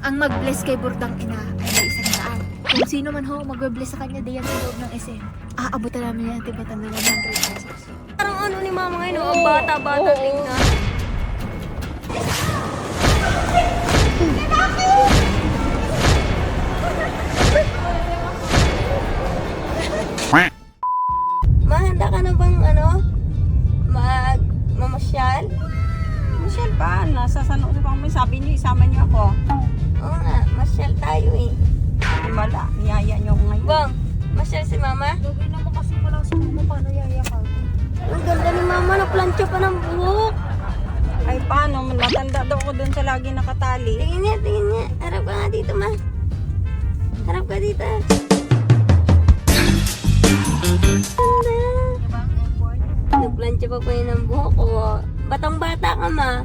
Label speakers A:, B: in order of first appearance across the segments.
A: Ang mag-bless kay Burdang Ina ay may isang daan. Kung sino man ho magbe-bless sa kanya diyan sa loob ng SM, aabutan namin yan tibatan ng 100 pesos.
B: Parang ano ni mama ngayon, oh, ang bata-bata tingnan.
C: Wala, niyaya niyo ako ngayon.
B: Bang, masyal si mama?
A: Lagi naman kasi wala si mama, paano yaya ka?
B: Ang ganda ni mama, naplantyo pa ng buhok.
C: Ay, paano? Matanda daw ako dun sa lagi nakatali.
B: Tingin niya, tingin niya. Harap ka nga dito, ma. Harap ka dito. Ganda. Nagplantyo pa po yun ng buhok ko. Batang-bata ka, ma.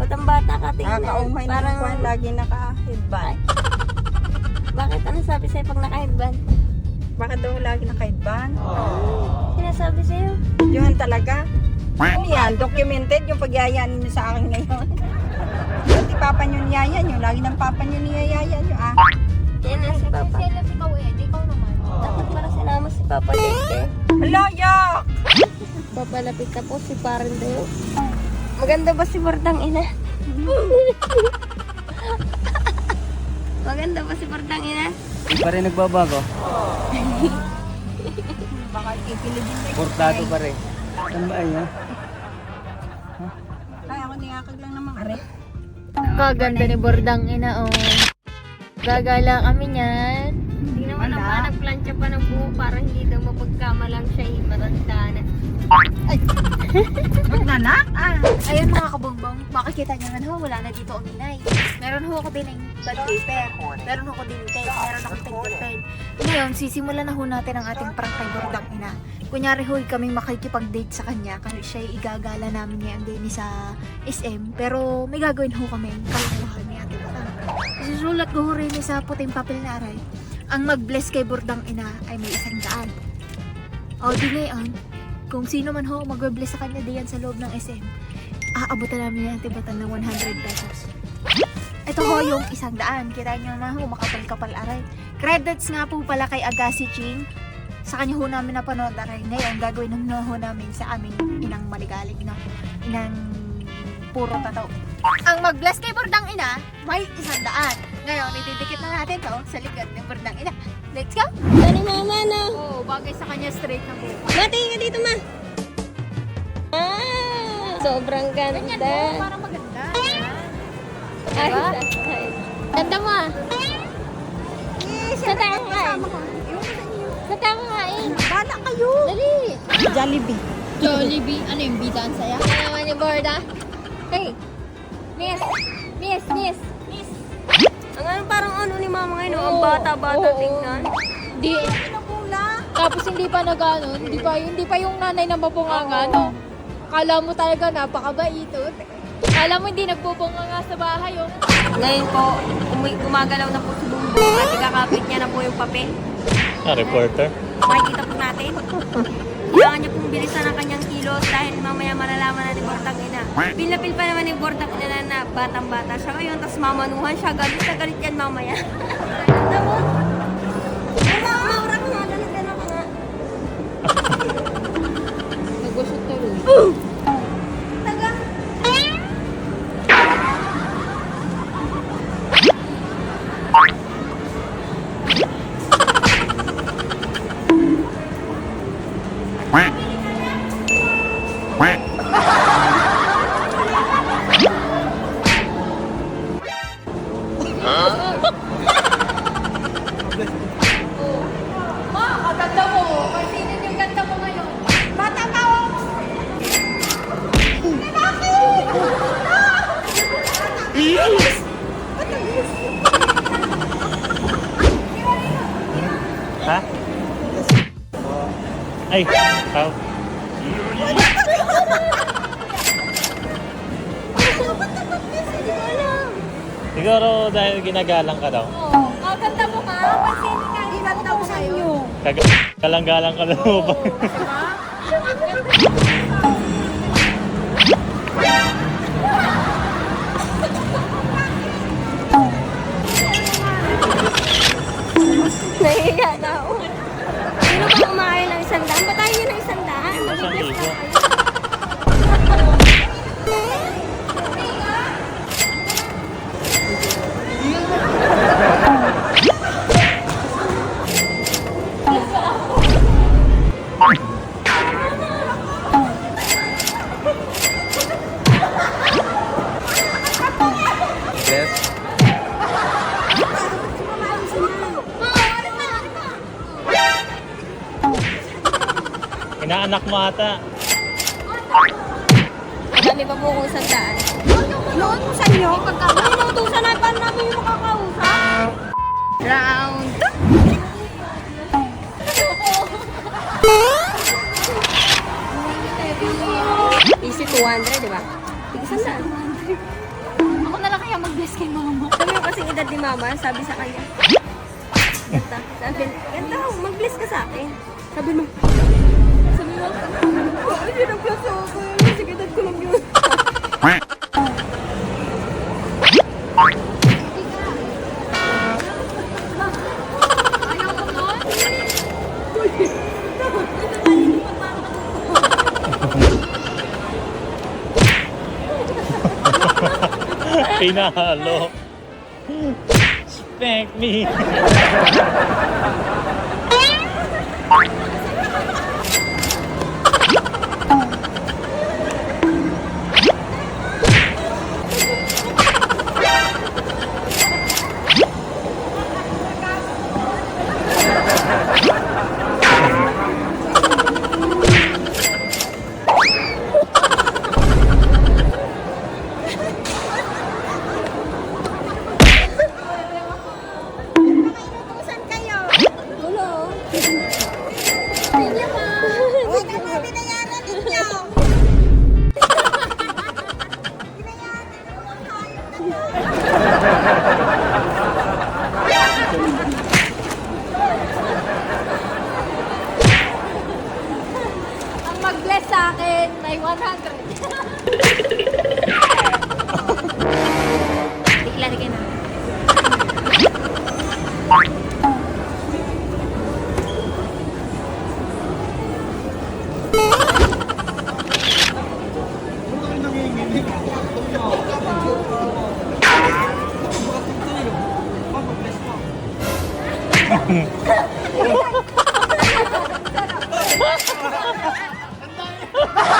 B: Batang-bata ka, tingnan.
C: Nakakaumay na
B: Parang,
C: ako, lagi naka-headband.
B: Bakit ano sabi sa'yo pag naka-headband?
C: Bakit daw lagi naka-headband?
B: Sinasabi sa'yo?
C: Yun talaga. Ano yan? Documented yung pagyayaan niyo sa akin ngayon. Pati papa niyo niyaya niyo. Lagi ng papa niyo niyayaya niyo ah.
B: Yan na si Papa.
A: Sila ikaw eh, di ikaw naman.
B: Dapat pala sinama si Papa Leke.
C: Hala, yak!
B: Papalapit na po si Parang Dayo. Maganda ba si Bordang Ina? Bordang Ina?
D: Hindi pa rin nagbabago.
C: Baka ipilibin na yun.
D: Portado pa rin. Saan ba yun?
C: Ay, ako niyakag lang naman. Are.
A: Kaganda ni Burdang Ina, oh. Gagala kami niyan.
B: Tingnan mo naman, nagplansya pa ng buhok para hindi daw mapagkamalang siya eh. Matanda na.
C: Magnanak? Ah.
A: Ayun mga kabongbong, makikita niyo man ho, wala na dito ang inay. Meron ho ako din ng bad paper. Meron ako din tape. Meron ako table pen. Ngayon, sisimulan na ho natin ang ating prank kay Burdang Ina. Kunyari ho, kami makikipag-date sa kanya kasi siya igagala namin niya ang din sa SM. Pero may gagawin ho kami kalokohan ni Ate Batang. Susulat ko ho rin sa puting papel na aray. Ang mag-bless kay Burdang Ina ay may isang daan. O di ngayon, kung sino man ho magbe-bless sa kanya diyan sa loob ng SM, aabutan namin yan tibatan ng 100 pesos. Ito ho yung isang daan. Kita nyo na ho, makapal-kapal aray. Credits nga po pala kay Agassi Ching. Sa kanya ho namin napanood aray. Ngayon, gagawin na ho namin sa aming inang maligalig na inang puro tataw. Ang mag-bless kay Burdang Ina, may isang daan. Ngayon, itidikit na natin to sa likod ng Burdang Ina. Let's go!
B: Dani mama na.
A: Oo, bagay sa kanya straight na buhok.
B: Matingin ka dito, ma. Ah, sobrang
A: Ganyan
B: ganda.
A: mo, parang maganda.
B: Ay,
A: Diba?
B: ay. Ganda mo ah. Saan tayo kakain? Saan tayo kakain?
C: Bala kayo!
B: Dali.
C: Jollibee.
A: Jollibee, ano yung bidaan saya?
B: Ano naman ni Borda? Hey, miss, miss, miss. Ang ano parang ano ni mama ngayon, oh, ang bata-bata tingnan.
A: Di, tapos hindi pa nag-ano, hindi pa, hindi pa yung nanay na mabunganga, no? Akala mo talaga napakabait, oh. Akala mo hindi nagbubunganga sa bahay, oh.
B: Ngayon po, umi- gumagalaw na po si Bumbong at ikakapit niya na po yung papel.
D: Ah, reporter?
B: Makikita po natin. Kailangan niya pong bilisan ang kanyang kilos dahil mamaya malalaman na ni Bortang Ina. Pinapil pa naman ni Bortang Ina na batang-bata siya ngayon, tapos mamanuhan siya. Galit na galit yan mamaya. Ganda
D: Ha? Ay, how? Siguro dahil ginagalang ka daw.
A: Oh, kaganda mo ka. Pansinin ka. Ganda mo ngayon.
D: Kagalang-galang ka daw ba? Inaanak mo ata.
B: Madami pa po kung isang daan.
C: Inuutusan nyo?
B: Ay, inutusan na, paano namin yung makakausap? Round Easy 200, di ba? Tigisa saan?
A: Ako na lang kaya mag-bless kay mama.
B: Sabi mo kasing edad ni mama, sabi sa kanya. Ganda. Sabi, ganda, mag-bless ka sa akin. Sabi mo, hindi nag-bless ako. Kasi edad ko lang yun.
D: Pinahalo. Spank me.
A: Ilalagay na. Oh.